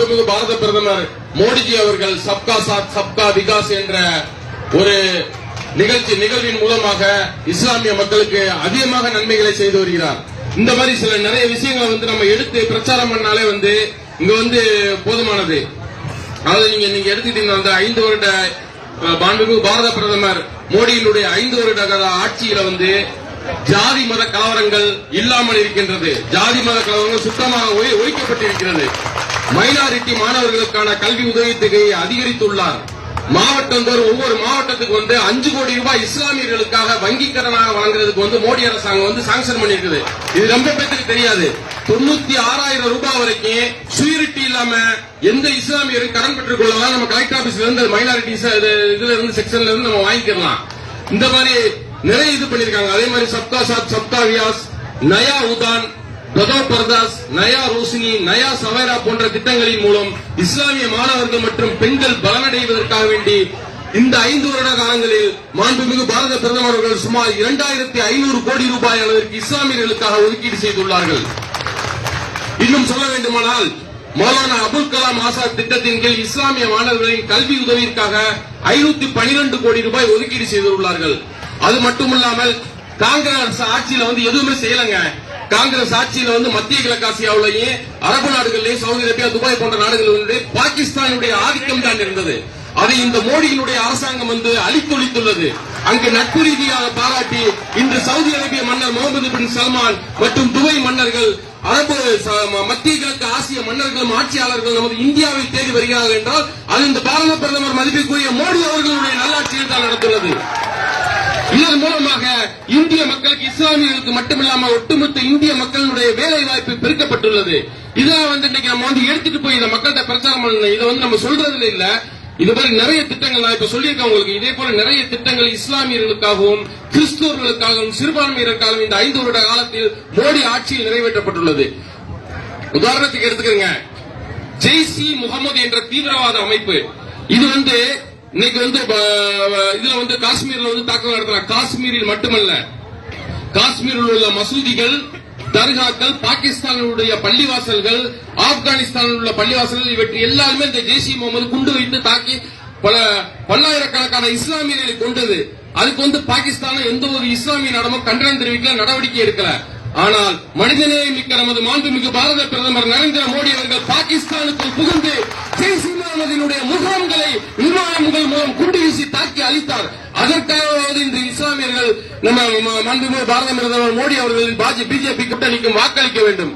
மாண்புமிகு பாரத பிரதமர் மோடிஜி அவர்கள் சப்கா சாத் சப்கா விகாஸ் என்ற ஒரு நிகழ்ச்சி நிகழ்வின் மூலமாக இஸ்லாமிய மக்களுக்கு அதிகமாக நன்மைகளை செய்து வருகிறார். இந்த மாதிரி சில நிறைய விஷயங்களை வந்து நம்ம எடுத்து பிரச்சாரம் பண்ணாலே வந்து இங்க வந்து போதுமானது. அதாவது நீங்க நீங்க எடுத்துக்கிட்டீங்கன்னா அந்த ஐந்து வருட மாண்புமிகு பாரத பிரதமர் மோடியினுடைய ஐந்து வருட கால ஆட்சியில வந்து ஜாதி மத கலவரங்கள் இல்லாமல் இருக்கின்றது. ஜாதி மத கலவரங்கள் சுத்தமாக ஒழிக்கப்பட்டிருக்கிறது. மைனாரிட்டி மாணவர்களுக்கான கல்வி உதவித்தொகையை அதிகரித்துள்ளார். மாவட்டந்தோறும் ஒவ்வொரு மாவட்டத்துக்கு வந்து அஞ்சு கோடி ரூபாய் இஸ்லாமியர்களுக்காக வங்கி கடனாக வாங்குறதுக்கு வந்து மோடி அரசாங்கம் வந்து சாங்ஷன் பண்ணிருக்குது. இது ரொம்ப பேருக்கு தெரியாது. தொண்ணூத்தி ஆறாயிரம் ரூபாய் வரைக்கும் சுயரிட்டி இல்லாம எந்த இஸ்லாமியரும் கடன் பெற்றுக் கொள்ளலாம் நம்ம கலெக்டர் ஆபீஸ்ல இருந்து மைனாரிட்டி இதுல இருந்து செக்ஷன்ல இருந்து நம்ம வாங்கிக்கலாம் இந்த மாதிரி நிறைய இது பண்ணிருக்காங்க. அதே மாதிரி சப்தா சாத் சப்தா வியாஸ் நயா உதான் பிரதோ பர்தாஸ் நயா ரோசினி நயா சவேரா போன்ற திட்டங்களின் மூலம் இஸ்லாமிய மாணவர்கள் மற்றும் பெண்கள் பலனடைவதற்காக வேண்டி இந்த ஐந்து வருட காலங்களில் மாண்புமிகு பாரத பிரதமர் அவர்கள் சுமார் இரண்டாயிரத்தி ஐநூறு கோடி ரூபாய் அளவிற்கு இஸ்லாமியர்களுக்காக ஒதுக்கீடு செய்துள்ளார்கள். இன்னும் சொல்ல வேண்டுமானால் மௌலானா அபுல் கலாம் ஆசாத் திட்டத்தின் கீழ் இஸ்லாமிய மாணவர்களின் கல்வி உதவியிற்காக ஐநூத்தி பனிரெண்டு கோடி ரூபாய் ஒதுக்கீடு செய்துள்ளார்கள். அது மட்டுமில்லாமல் காங்கிரஸ் ஆட்சியில வந்து எதுவுமே செய்யலங்க. காங்கிரஸ் ஆட்சியில வந்து மத்திய கிழக்காசியாவிலையும் அரபு நாடுகளிலையும் சவுதி அரேபியா துபாய் போன்ற நாடுகளில் பாகிஸ்தானுடைய ஆதிக்கம் தான் இருந்தது. அதை இந்த மோடியினுடைய அரசாங்கம் வந்து அழித்தொழித்துள்ளது. அங்கு நட்பு ரீதியாக பாராட்டி இன்று சவுதி அரேபிய மன்னர் முகமது பின் சல்மான் மற்றும் துபை மன்னர்கள் அரபு மத்திய கிழக்கு ஆசிய மன்னர்களும் ஆட்சியாளர்கள் நமது இந்தியாவை தேடி வருகிறார்கள் என்றால் அது இந்த பாரத பிரதமர் மதிப்பிற்குரிய மோடி அவர்களுடைய நல்லாட்சியில் தான் நடந்துள்ளது இதன் மூலமாக இந்திய மக்களுக்கு இஸ்லாமியர்களுக்கு மட்டுமில்லாம ஒட்டுமொத்த இந்திய மக்களுடைய வேலை வாய்ப்பு பெருக்கப்பட்டுள்ளது. இதான் வந்து இன்னைக்கு நம்ம வந்து எடுத்துட்டு போய் இந்த மக்கள்கிட்ட பிரச்சாரம் பண்ணணும். இதை வந்து நம்ம சொல்றதுல இல்ல. இது மாதிரி நிறைய திட்டங்கள் நான் இப்ப சொல்லியிருக்கேன் உங்களுக்கு. இதே போல நிறைய திட்டங்கள் இஸ்லாமியர்களுக்காகவும் கிறிஸ்துவர்களுக்காகவும் சிறுபான்மையினருக்காகவும் இந்த ஐந்து வருட காலத்தில் மோடி ஆட்சியில் நிறைவேற்றப்பட்டுள்ளது. உதாரணத்துக்கு எடுத்துக்கங்க. ஜெய்சி முகமது என்ற தீவிரவாத அமைப்பு. இது வந்து இன்னைக்கு வந்து இதுல வந்து காஷ்மீர்ல வந்து தாக்குதல் நடத்துறாங்க. காஷ்மீரில் மட்டுமல்ல. காஷ்மீரில் உள்ள மசூதிகள் தர்காக்கள் பாகிஸ்தானுடைய பள்ளிவாசல்கள் ஆப்கானிஸ்தானில் உள்ள பள்ளிவாசல்கள் இவற்றை எல்லாருமே இந்த ஜெய்சி முகமது குண்டு வைத்து தாக்கி பல பல்லாயிரக்கணக்கான இஸ்லாமியர்களை கொண்டது அதுக்கு வந்து பாகிஸ்தானும் எந்த ஒரு இஸ்லாமிய நடமும் கண்டனம் தெரிவிக்கல நடவடிக்கை எடுக்கல. ஆனால் மனிதநேயம் மிக்க நமது மாண்புமிகு பாரத பிரதமர் நரேந்திர மோடி அவர்கள் பாகிஸ்தானுக்குள் புகுந்து ஜெய்சி முகமதினுடைய முகாம்களை விமானங்கள் மூலம் குண்டு வீசி தாக்கி அளித்தார் அதற்காகவாவது இந்த இஸ்லாமியர்கள் நம்ம ம- மாண்புமிகு பாரத மோடி அவர்களின் பாஜி பிஜேபி கூட்டணிக்கும் வாக்களிக்க வேண்டும்.